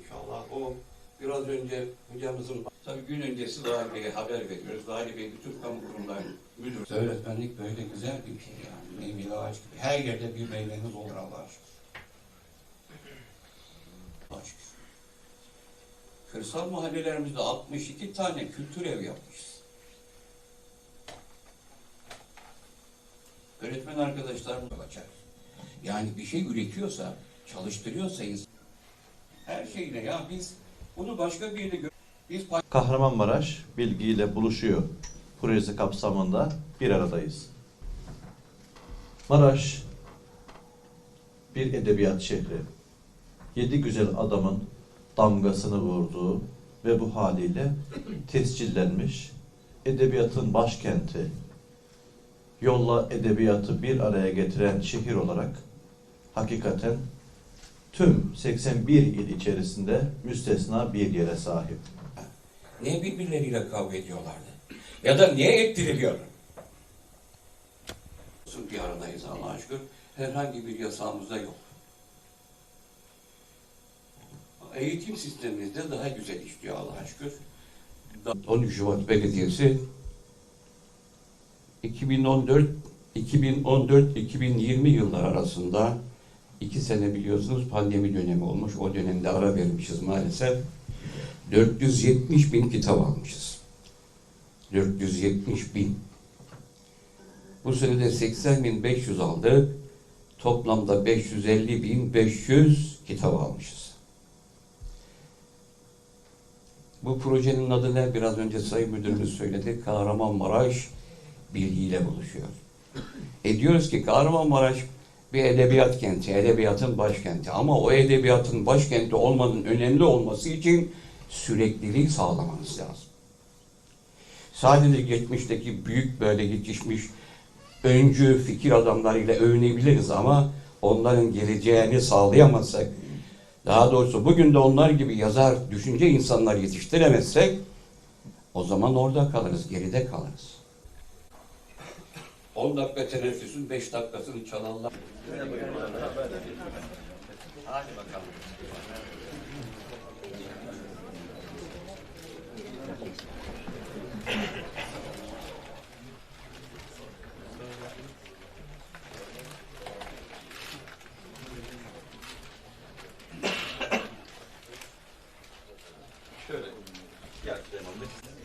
İnşallah. O biraz önce hocamızın tabii gün öncesi Dahil Bey'e haber veriyoruz. Dahil Bey bütün kamu kurumlarının müdür. Öğretmenlik böyle güzel bir şey yani. Meyveli ağaç gibi. Her yerde bir meyveniz olur Allah'a şükür. Şükür. Kırsal mahallelerimizde 62 tane kültür ev yapmışız. Öğretmen arkadaşlarımız açar. Yani bir şey üretiyorsa, çalıştırıyorsa insan her şeyle ya biz bunu başka bir yerde gö- biz pay- Kahramanmaraş bilgiyle buluşuyor projesi kapsamında bir aradayız. Maraş bir edebiyat şehri. Yedi güzel adamın damgasını vurduğu ve bu haliyle tescillenmiş edebiyatın başkenti, yolla edebiyatı bir araya getiren şehir olarak hakikaten tüm 81 il içerisinde müstesna bir yere sahip. niye birbirleriyle kavga ediyorlardı? Ya da niye ettiriliyorlar? Bir aradayız Allah'a şükür. Herhangi bir yasağımızda yok. Eğitim sistemimizde daha güzel işliyor Allah'a şükür. 13 Şubat Belediyesi 2014 2014-2020 yıllar arasında iki sene biliyorsunuz pandemi dönemi olmuş. O dönemde ara vermişiz maalesef. 470 bin kitap almışız. 470 bin. Bu sene de 80 bin 500 aldık. Toplamda 550 bin 500 kitap almışız. Bu projenin adı ne? Biraz önce Sayın Müdürümüz söyledi. Kahramanmaraş bilgiyle buluşuyor. E diyoruz ki Kahramanmaraş bir edebiyat kenti, edebiyatın başkenti. Ama o edebiyatın başkenti olmanın önemli olması için sürekliliği sağlamanız lazım. Sadece geçmişteki büyük böyle yetişmiş öncü fikir adamlarıyla övünebiliriz ama onların geleceğini sağlayamazsak, daha doğrusu bugün de onlar gibi yazar, düşünce insanlar yetiştiremezsek o zaman orada kalırız, geride kalırız. 10 dakika teneffüsün 5 dakikasını çalanlar. Hadi bakalım. Şöyle gel Süleyman Bey.